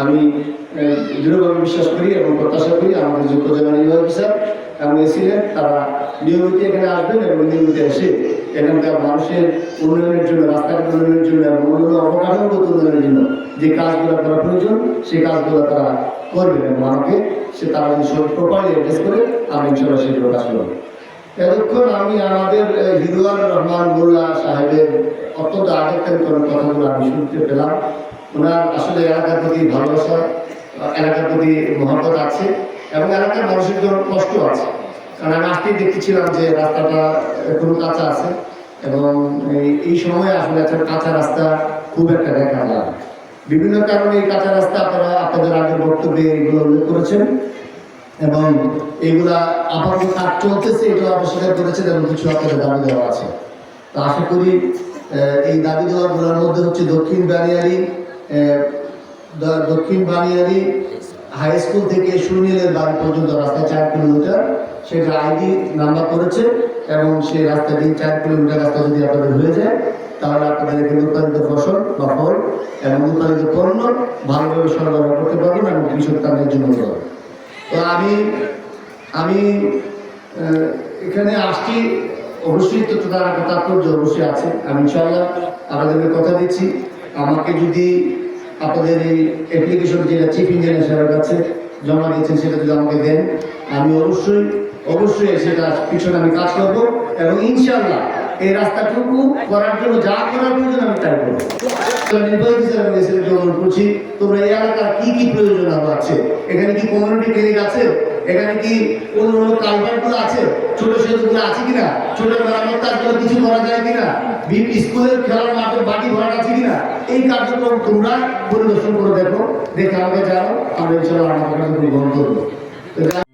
আমি দৃঢ়ভাবে বিশ্বাস করি এবং প্রত্যাশা করি আমাদের যোগ্য জেলা নির্বাহী অফিসার এবং এসিলেন তারা নিয়মিত এখানে আসবেন এবং নিয়মিত এসে এখানকার মানুষের উন্নয়নের জন্য রাস্তাঘাট উন্নয়নের জন্য এবং অন্যান্য অবকাঠামোগত উন্নয়নের জন্য যে কাজগুলো করা প্রয়োজন, সেই কাজগুলো তারা করবেন এবং আমাকে সে তারা যদি সব প্রপারলি অ্যাড্রেস করে, আমি ইনশাল্লাহ সেগুলো কাজ করব। এতক্ষণ আমি আমাদের হিদুয়ার রহমান মোল্লা সাহেবের অত্যন্ত আবেগকারী কোনো কথাগুলো আমি শুনতে পেলাম। ওনার আসলে এলাকার প্রতি ভালোবাসা, এলাকার প্রতি মহব্বত আছে এবং এলাকার মানুষের জন্য কষ্ট আছে। কারণ আমি আসতেই দেখতেছিলাম যে রাস্তাটা এখনও কাঁচা আছে এবং এই- সময়ে আসলে একটা কাঁচা রাস্তা খুব একটা দেখা যায় বিভিন্ন কারণে এই কাঁচা রাস্তা আপনারা আপনাদের আগের বক্তব্যে এগুলো উল্লেখ করেছেন এবং এগুলা আপাতত কাজ চলতেছে এটা অস্বীকার করেছেন এবং কিছু আপনাদের দাবি দেওয়া আছে। তো আশা করি এই দাবি দেওয়াগুলোর মধ্যে হচ্ছে দক্ষিণ দ- দক্ষিণ বানিয়ারি হাই স্কুল থেকে সুনীলের বাড়ি পর্যন্ত রাস্তা চার কিলোমিটার। সেটা আইডি নাম্বার করেছে এবং সেই রাস্তাটি চার কিলোমিটার রাস্তা যদি আপনাদের হয়ে যায়, তাহলে আপনাদের এখানে উৎপাদিত ফসল বা ফল এবং উৎপাদিত পণ্য ভালোভাবে সরবরাহ করতে পারবেন এবং কৃষক তাদের জন্য তো আমি আমি এখানে আসছি। অবশ্যই তো তার তাৎপর্য অবশ্যই আছে। আমি ইনশাআল্লাহ আপনাদেরকে কথা দিচ্ছি। আমাকে যদি আপনাদের এই অ্যাপ্লিকেশন যেটা চিফ ইঞ্জিনিয়ার সাহেবের কাছে জমা দিয়েছেন, সেটা যদি আমাকে দেন, আমি অবশ্যই অবশ্যই সেটা পিছনে আমি কাজ করব এবং ইনশাল্লাহ এই রাস্তাটুকু করার জন্য, যা করার প্রয়োজন আমি তাই করব। নির্বাহী আমি করছি, তোমরা এই এলাকার কি কি প্রয়োজন আরও আছে? এখানে কি কমিউনিটি ক্লিনিক আছে? এখানে কি কোনো কালভার্টগুলো আছে? ছোট সেতুগুলো আছে কিনা? ছোট মেরামত কাজগুলো কিছু করা যায় কিনা? স্কুলের খেলার মাঠের বাটি ভরা আছে কিনা? এই কার্যক্রম তোমরা পরিদর্শন করে দেখো। দেখে আমাকে জানো আমরা ইনশাল্লাহ আমাদের কাছে